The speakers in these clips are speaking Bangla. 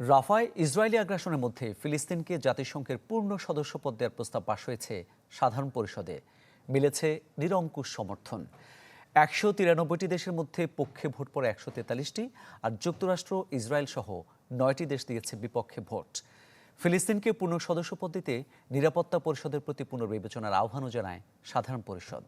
রাফায় ইসরায়েলি আগ্রাসনের মধ্যে ফিলিস্তিনকে জাতিসংঘের পূর্ণ সদস্যপদ দেওয়ার প্রস্তাব পাশ হয়েছে সাধারণ পরিষদে। মিলেছে নিরঙ্কুশ সমর্থন। একশো তিরানব্বইটি দেশের মধ্যে পক্ষে ভোট পড়ে একশো তেতাল্লিশটি আর যুক্তরাষ্ট্র, ইসরায়েল সহ নয়টি দেশ দিয়েছে বিপক্ষে ভোট। ফিলিস্তিনকে পূর্ণ সদস্যপদ দিতে নিরাপত্তা পরিষদের প্রতি পুনর্বিবেচনার আহ্বানও জানায় সাধারণ পরিষদ.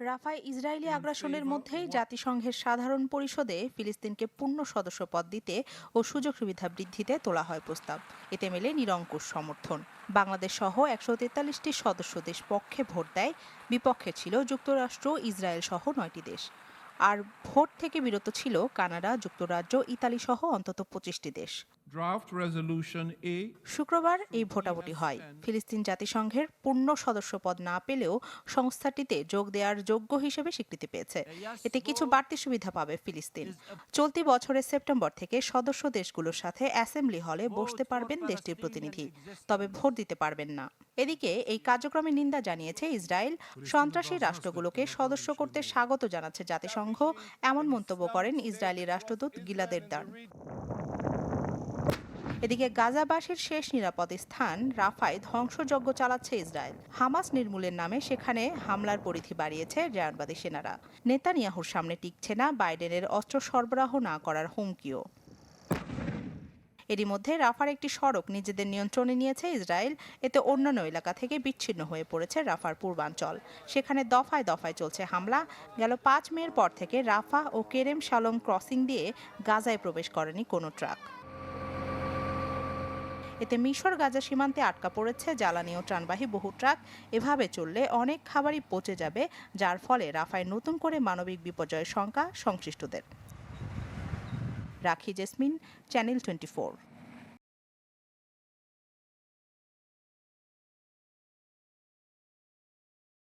রাফায় ইসরায়েলি আগ্রাসনের মধ্যেই জাতিসংঘের সাধারণ পরিষদে ফিলিস্তিনকে পূর্ণ সদস্যপদ দিতে ও সুযোগ সুবিধা বৃদ্ধিতে তোলা হয় প্রস্তাব। এতে মেলে নিরঙ্কুশ সমর্থন। বাংলাদেশ সহ একশো তেতাল্লিশটি সদস্য দেশ পক্ষে ভোট দেয়। বিপক্ষে ছিল যুক্তরাষ্ট্র ইসরায়েল সহ নয়টি দেশ। আর ভোট থেকে বিরত ছিল কানাডা যুক্তরাজ্য ইতালি সহ অন্তত পঁচিশটি দেশ। শুক্রবার এই ভোটাভুটি হয়। ফিলিস্তিন জাতিসংঘের পূর্ণ সদস্যপদ না পেলেও সংস্থাটিতে যোগ দেওয়ার যোগ্য হিসেবে স্বীকৃতি পেয়েছে। এতে কিছু বাড়তি সুবিধা পাবে ফিলিস্তিন। চলতি বছরের সেপ্টেম্বর থেকে সদস্য দেশগুলোর সাথে অ্যাসেম্বলি হলে বসতে পারবেন দেশটির প্রতিনিধি। তবে ভোট দিতে পারবেন না। এদিকে এই কার্যক্রমে নিন্দা জানিয়েছে ইসরায়েল। সন্ত্রাসী রাষ্ট্রগুলোকে সদস্য করতে স্বাগত জানাচ্ছে জাতিসংঘ। এমন মন্তব্য করেন ইসরায়েলি রাষ্ট্রদূত গিলাদের দান। এদিকে গাজাবাসীর শেষ নিরাপদ স্থান রাফায় ধ্বংসযজ্ঞ চালাচ্ছে ইসরায়েল। হামাস নির্মূলের নামে সেখানে হামলার পরিধি বাড়িয়েছে জায়নবাদী সেনারা। নেতানিয়াহুর সামনে টিকছে না বাইডেনের অস্ত্র সরবরাহ না করার হুমকিও। এরই মধ্যে রাফার একটি সড়ক নিজেদের নিয়ন্ত্রণে নিয়েছে ইসরায়েল। এতে অন্যান্য এলাকা থেকে বিচ্ছিন্ন হয়ে পড়েছে রাফার পূর্বাঞ্চল। সেখানে দফায় দফায় চলছে হামলা। গেল পাঁচ মের পর থেকে রাফা ও কেরেম শালম ক্রসিং দিয়ে গাজায় প্রবেশ করেনি কোনো ট্রাক। এতে মিশর গাজা সীমান্তে আটকা পড়েছে, জ্বালানি ও ত্রাণবাহী বহু ট্রাক। এভাবে চললে অনেক খাবারই পচে যাবে, যার ফলে রাফায় নতুন করে মানবিক বিপর্যয়ের শঙ্কা সংশ্লিষ্টদের। রাখি জেসমিন, চ্যানেল টোয়েন্টি